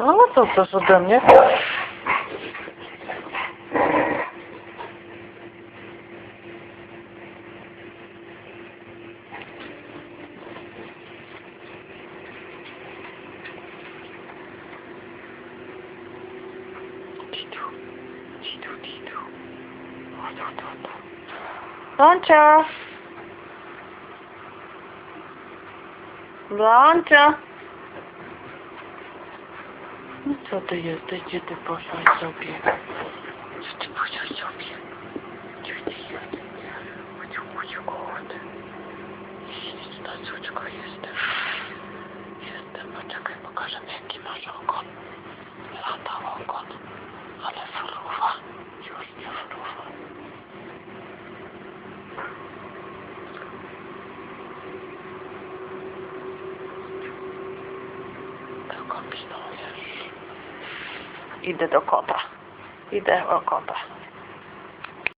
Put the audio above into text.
А, ну, вот тут уже, да, мне. Blancia! Blancia! No co ty jesteś? Gdzie ty poszłaś sobie? Gdzie ty poszłaś sobie? Gdzie ty jesteś? Chodź, chodź, chodź. Idź na córeczko, jestem. Jestem, poczekaj, pokażę jaki masz ogon. Lata ogon, Ide do kopa. Ide do kopa.